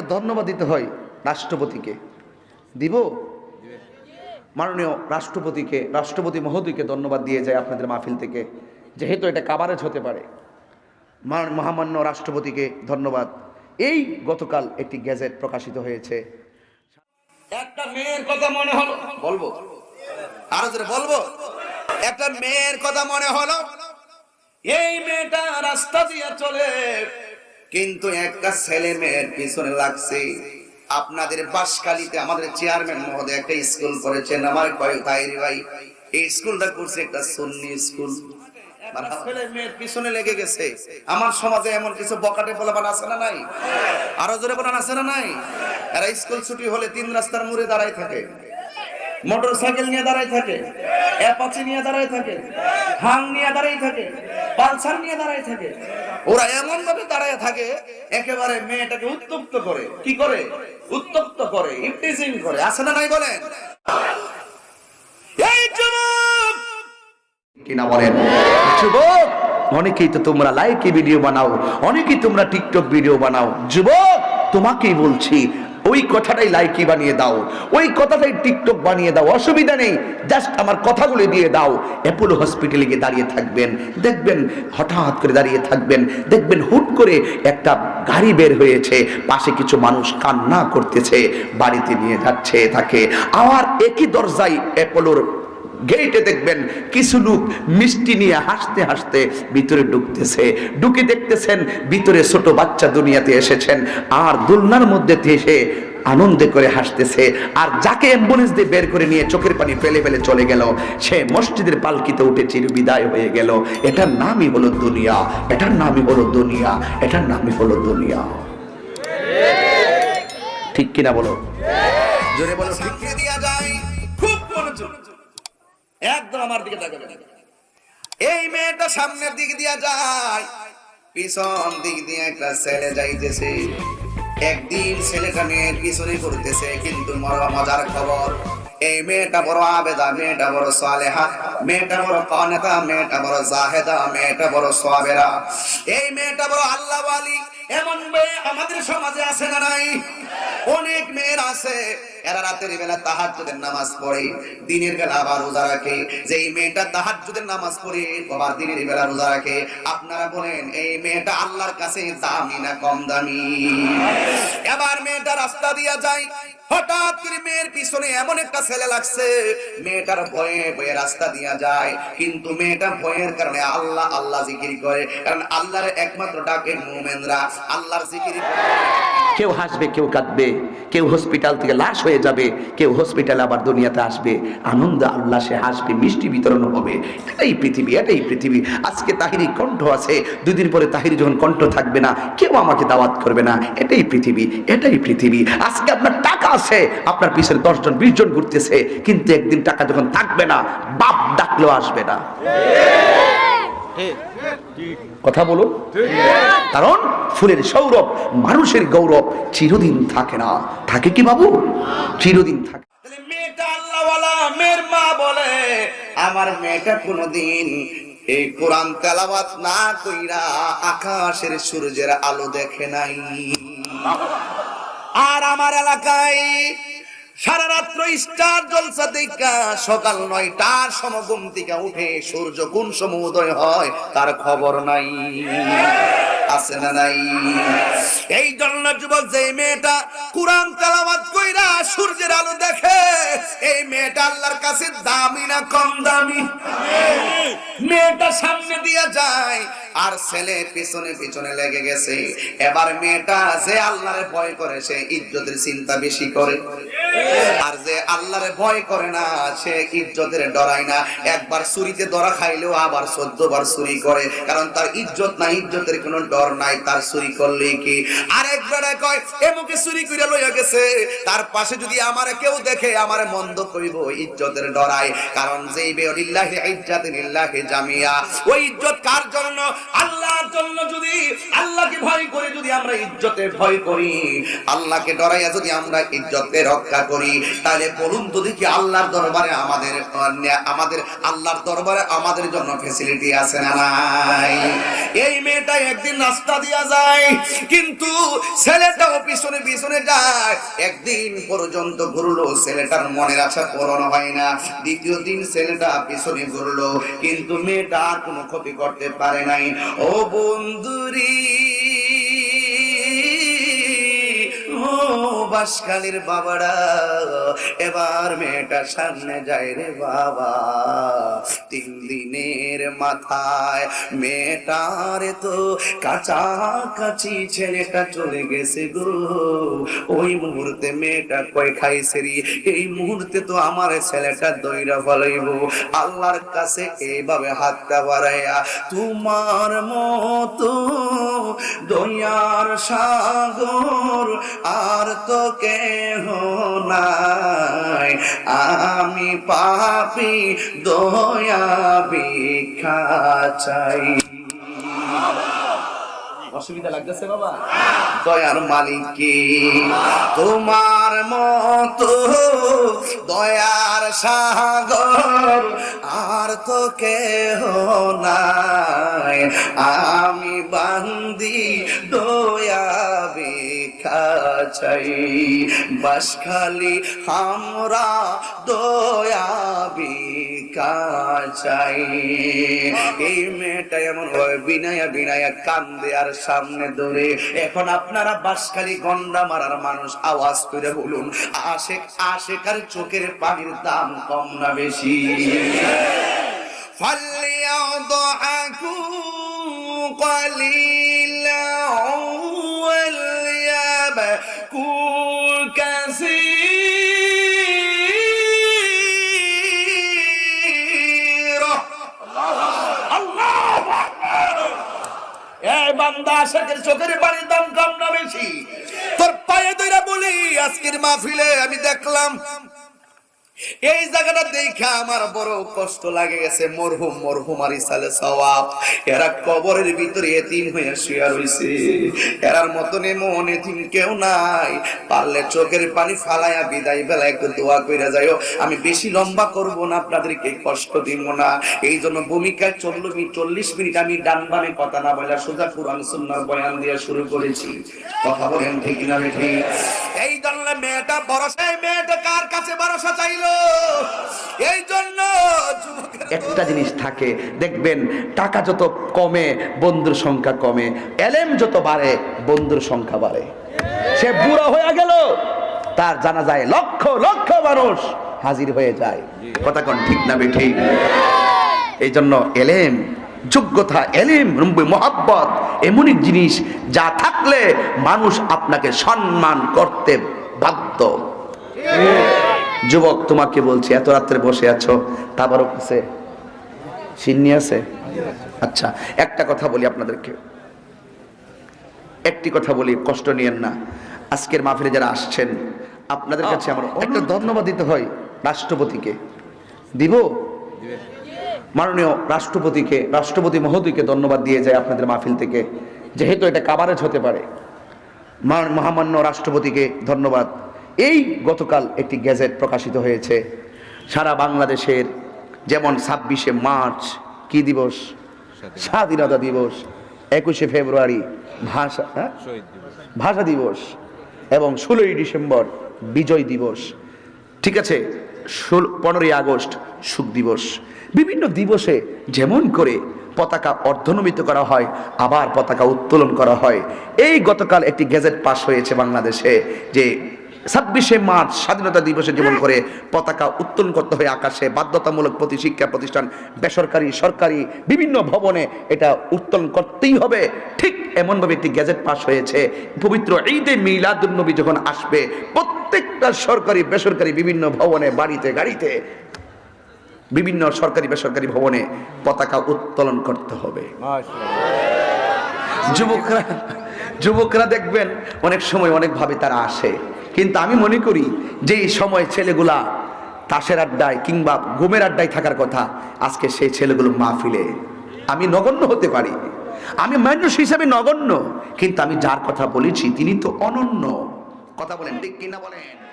একটা ধন্যবাদ দিতে হয় রাষ্ট্রপতিকে। দিব? মাননীয় রাষ্ট্রপতিকে রাষ্ট্রপতি মহোদয়কে ধন্যবাদ দিয়ে যায় আপনাদের মাহফিল থেকে যেহেতু এটা কাভারেজ হতে পারে। মহামান্য রাষ্ট্রপতিকে ধন্যবাদ। এই গতকাল একটি গ্যাজেট প্রকাশিত হয়েছে। একটা মেয়ের কথা মনে হলো। বলব? আরও বলব? একটা মেয়ের কথা মনে হলো? এই মেয়েটা রাস্তা দিয়ে চলে কিন্তু একটা ছেলে মেয়ের পিছনে লাগছে। আপনাদের বাসকালিতে আমাদের চেয়ারম্যান মহোদয় একটা স্কুল করেছেন। আমার তাইরি ভাই এই স্কুলটা করছে একটা সুন্নি স্কুল। পিছনে লেগে গেছে। আমার সমাজে এমন কিছু বকাটে আছে না নাই? আরও জোরে বলান আছে না নাই? এরা স্কুল ছুটি হলে তিন রাস্তার মোড়ে দাঁড়ায় থাকে। মোটর সাইকেল নিয়ে দাঁড়ায় থাকে, অ্যাপাচি নিয়ে দাঁড়ায় থাকে, হাং নিয়ে দাঁড়ায় থাকে, পালসার নিয়ে দাঁড়ায় থাকে। ওরা এমন ভাবে দাঁড়ায় থাকে, একেবারে মেয়েটাকে উত্তপ্ত করে। কি করে? উত্তপ্ত করে, ইপটিজিং করে। আছে না নাই বলেন? এই যুবক! কিনা বলেন? যুবক, অনেকেই তো তোমরা লাইকি ভিডিও বানাও, অনেকেই তোমরা টিকটক ভিডিও বানাও। যুবক, তোমাকেই বলছি ওই কথাটাই লাইকি বানিয়ে দাও, ওই কথাটাই টিকটক বানিয়ে দাও, অসুবিধা নেই জাস্ট আমার কথাগুলি দিয়ে দাও। অ্যাপোলো হসপিটালে গিয়ে দাঁড়িয়ে থাকবেন, দেখবেন হঠাৎ করে দাঁড়িয়ে থাকবেন, দেখবেন হুট করে একটা গাড়ি বের হয়েছে, পাশে কিছু মানুষ কান্না করতেছে, বাড়িতে নিয়ে যাচ্ছে তাকে। আবার একই দরজায় অ্যাপোলোর গেটে দেখবেন কিছু লোক মিষ্টি নিয়ে হাসতে হাসতে ভিতরে ঢুকতেছে। ঢুকে দেখতেছেন ভিতরে ছোট বাচ্চা দুনিয়াতে এসেছেন আর দোলনার মধ্যে এসে আনন্দে করে হাসতেছে। আর যাকে অ্যাম্বুলেন্স দিয়ে বের করে নিয়ে চোখের পানি ফেলে ফেলে চলে গেল সে মসজিদের পালকিতে উঠে চির বিদায় হয়ে গেল। এটার নামই হলো দুনিয়া এটার নামই হলো দুনিয়া এটার নামই হলো দুনিয়া। ঠিক কিনা বলো? জোরে বলো ঠিক একদম আমার দিকে তাকাবে এই মেয়েটা সামনের দিক দিয়া যায়, পিছন দিক দিয়ে একটা ছেলে যাইতেছে। একদিন ছেলেটা মেয়ের পিছনে করতেছে কিন্তু মরা মজার খবর, এই মেয়েটা বড় আবেদা, মেয়েটা বড় সালেহা, মেয়েটা বড় কনেতা, মেয়েটা বড় জাহেদা, মেয়েটা বড় সোয়াবেরা। এই মেয়েটা বড় আল্লাহ এমন মেয়ে আমাদের সমাজে আছে না নাই? অনেক মেয়ের আছে। এরা রাতের বেলা তাহাজ্জুদের নামাজ পড়ে, দিনের বেলা আবার রোজা রাখে। যে এই মেয়েটা তাহাজ্জুদের নামাজ পড়ে আবার দিনের বেলা রোজা রাখে। আপনারা বলেন, এই মেয়েটা আল্লাহর কাছে দামি না কম দামি? এবার মেয়েটা রাস্তা দিয়া যায়। হঠাৎ করে মেয়ের পিছনে এমন একটা ছেলে লাগছে, মেয়েটার ভয়ে ভয়ে রাস্তা দিয়া যায়। কিন্তু মেয়েটা ভয়ের কারণে আল্লাহ আল্লাহ জিকির করে। কারণ আল্লাহর একমাত্র ডাকে মুমেনরা। আল্লাহর জিকির করে। কেউ হাসবে, কেউ কাঁদবে। কেউ হসপিটাল থেকে লাশ হয়ে যাবে, কেউ হসপিটালে আবার দুনিয়াতে আসবে। আনন্দ আল্লাহ, সে হাসবে, মিষ্টি বিতরণ হবে। এটাই পৃথিবী এটাই পৃথিবী। আজকে তাহিরি কণ্ঠ আছে, দুদিন পরে তাহিরি যখন কণ্ঠ থাকবে না, কেউ আমাকে দাওয়াত করবে না। এটাই পৃথিবী এটাই পৃথিবী। আজকে আপনার টাকা আছে, আপনার পিছনে দশজন বিশ জন ঘুরতেছে, কিন্তু একদিন টাকা যখন থাকবে না, বাপ ডাকলেও আসবে না। কথা বলুন। কারণ ফুলের সৌরভ মানুষের গৌরব চিরদিন থাকে না। থাকে কি বাবু? চিরদিন থাকে। মেয়েটা আল্লাহওয়ালা মেয়ের মা বলে, আমার মেয়েটা কোনোদিন এই কোরআন তেলাওয়াত না কইরা আকাশের সূর্যের আলো দেখে নাই। আর আমার এলাকায় সারা রাত্র স্টার জলসা দেখা, সকাল নয়টার সমগম থেকে উঠে সূর্য কোন সময় উদয় হয় তার খবর নাই। আছে না নাই? এই জন্য যুবক, যে মেয়েটা কোরআন তেলাওয়াত কইরা সূর্যের আলো দেখে, এই মেয়েটা আল্লাহর কাছে দামি না কম দামি? মেয়েটা সামনে দিয়ে যায় আর ছেলে পিছনে পিছনে লেগে গেছে। এবার মেয়েটা যে আল্লাহরে ভয় করে, সে ইজ্জতের চিন্তা বেশি করে। আর যে আল্লাহরে ভয় করে না, সে ইজ্জতের ডরায় না। একবার চুরিতে ধরা খাইলেও আবার চোদ্দ বার চুরি করে। কারণ তার ইজ্জত নাই, ইজ্জতের কোনো ডর নাই, তার চুরি করলে কি? আরেকবার কয় এমুকে চুরি করে লইয়া গেছে। তার পাশে যদি আমারে কেউ দেখে, আমারে মন্দ করিব ইজ্জতের ডরায়। কারণ যেই বেলিল্লাহি ইজ্জাতে লিল্লাহি জামিয়া, ওই ইজ্জত কার জন্য? আল্লাহর জন্য যদি, আল্লাহকে ভয় করে যদি আমরা ইজ্জতে ভয় করি, আল্লাহকে ডরাইয়া যদি আমরা ইজ্জতে রক্ষা করি, তাহলে বলুন তো দেখি আল্লাহর দরবারে আমাদের আমাদের আল্লাহর দরবারে আমাদের জন্য ফেসিলিটি আছে না নাই? এই মেয়েটা একদিন রাস্তা দিয়া যায়, কিন্তু ছেলেটাও পিছনে পিছনে যায়। একদিন পর্যন্ত ঘুরলো, ছেলেটার মনের আশা পূরণ হয় না। দ্বিতীয় দিন ছেলেটা পিছনে ঘুরলো, কিন্তু মেয়েটা আর কোনো ক্ষতি করতে পারে নাই। ও বন্ধুরি ও বাসখালীর বাবারা এবার মেয়েটা সামনে যায় রে বাবা। তিন দিনের মাথায়। মেয়েটার তো কাছাকাছি ছেলেটা চলে গেছে গো। ওই মুহূর্তে মেয়েটা কয় খাইছে এই মুহূর্তে তো আমার ছেলেটা দইরা ফলাইব। আল্লাহর কাছে এইভাবে হাতটা বাড়াইয়া, তোমার মতো দয়ার সাগর আর তো কেহ নাই। আমি পাপি, দয়া, ভিক্ষা চাই। অসুবিধা লাগতেছে বাবা? দয়ার মালিক তোমার মতো দয়ার সাগর আর তো কেহ নাই। আমি বান্দি, দয়া ভিক্ষা চাই বাস খালি আমরা দয়া ভিক্ষা চাই এই মেয়েটা এমন ভাবে বিনায়া বিনায়া কান্দে আর সামনে দৌড়ে এখন আপনারা বাসখালী গন্ডা মারার মানুষ আওয়াজ করে বলুন আশেক আশেকার চোখের পানির দাম কম না বেশি فليضحكوا قليلا وليبكوا كثيرا এই বান্দা আশেকের চোখের পানির দাম কম না বেশি তোর পায়ে দইরা বলি আজকের মাহফিলে আমি দেখলাম এই জায়গাটা দেখে আমার বড় কষ্ট লাগে গেছে। মরহুম মরহুম আর ইসালে সওয়াব। এরা কবরের ভিতরে এতিম হয়ে শুয়ে রইছে। এরার মতন এমন এতিম কেউ নাই। পারলে চোখের পানি ফালায়া বিদায় বেলা একটু দোয়া কইরা যাইও। আমি বেশি লম্বা করব না, আপনাদেরকে কষ্ট দিব না। এই জন্য ভূমিকায় চলল চল্লিশ মিনিট আমি ডান বামে কথা না বলে সোজা কোরআন সুন্নার বয়ান দিয়ে শুরু করেছি। কথা বলেন ঠিক না ঠিক? এই জন্য মেয়েটা ভরসা এই মেয়েটা কার কাছে ভরসা চাইলো? একটা জিনিস থাকে, দেখবেন, টাকা যত কমে, বন্ধুর সংখ্যা কমে, এলেম যত বাড়ে, বন্ধুর সংখ্যা বাড়ে। সে বুড়ো হয়ে গেল, তার জানা যায় লক্ষ লক্ষ মানুষ হাজির হয়ে যায়। কথা কোন ঠিক না ঠিক এই জন্য এলেম, যোগ্যতা এলিম মহাব্বত, এমনই জিনিস যা থাকলে মানুষ আপনাকে সম্মান করতে বাধ্য। যুবক, তোমাকে বলছি, এত রাত্রে বসে আছো? তারপরও কাছে সিন্নি আছে? আচ্ছা একটা কথা বলি আপনাদেরকে। একটি কথা বলি, কষ্ট নিয়েন না। আজকের মাহফিলে যারা আসছেন, আপনাদের কাছে আমার একটা ধন্যবাদ দিতে হয় রাষ্ট্রপতিকে। দিব? মাননীয় রাষ্ট্রপতিকে, রাষ্ট্রপতি মহোদয়কে ধন্যবাদ দিয়ে যায় আপনাদের মাহফিল থেকে। যেহেতু এটা কাভারেজ হতে পারে। মহামান্য রাষ্ট্রপতিকে ধন্যবাদ। এই গতকাল একটি গ্যাজেট প্রকাশিত হয়েছে। সারা বাংলাদেশের যেমন ছাব্বিশে মার্চ কি দিবস? স্বাধীনতা দিবস। একুশে ফেব্রুয়ারি ভাষা হ্যাঁ? ভাষা দিবস এবং ষোলোই ডিসেম্বর বিজয় দিবস। ঠিক আছে ষোল পনেরোই আগস্ট সুখ দিবস। বিভিন্ন দিবসে যেমন করে পতাকা অর্ধনমিত করা হয় আবার পতাকা উত্তোলন করা হয়। এই গতকাল একটি গেজেট পাস হয়েছে বাংলাদেশে যে ছাব্বিশে মার্চ স্বাধীনতা দিবসে যেমন করে পতাকা উত্তোলন করতে হয় আকাশে, বাধ্যতামূলক প্রতি শিক্ষা প্রতিষ্ঠান, বেসরকারি, সরকারি, বিভিন্ন ভবনে এটা উত্তোলন করতেই হবে। ঠিক এমনভাবে একটি গ্যাজেট পাস হয়েছে। পবিত্র ঈদে মিলাদুন্নবী যখন আসবে, প্রত্যেকটা সরকারি, বেসরকারি, বিভিন্ন ভবনে, বাড়িতে, গাড়িতে, বিভিন্ন সরকারি, বেসরকারি ভবনে পতাকা উত্তোলন করতে হবে। যুবকরা যুবকরা দেখবেন, অনেক সময় অনেকভাবে তারা আসে। কিন্তু আমি মনে করি যে সময় ছেলেগুলা তাসের আড্ডায় কিংবা ঘুমের আড্ডায় থাকার কথা আজকে সেই ছেলেগুলো মাহফিলে। আমি নগণ্য হতে পারি। আমি মানুষ হিসাবে নগণ্য। কিন্তু আমি যার কথা বলেছি, তিনি তো অনন্য। কথা বলেন, ঠিক কিনা বলেন?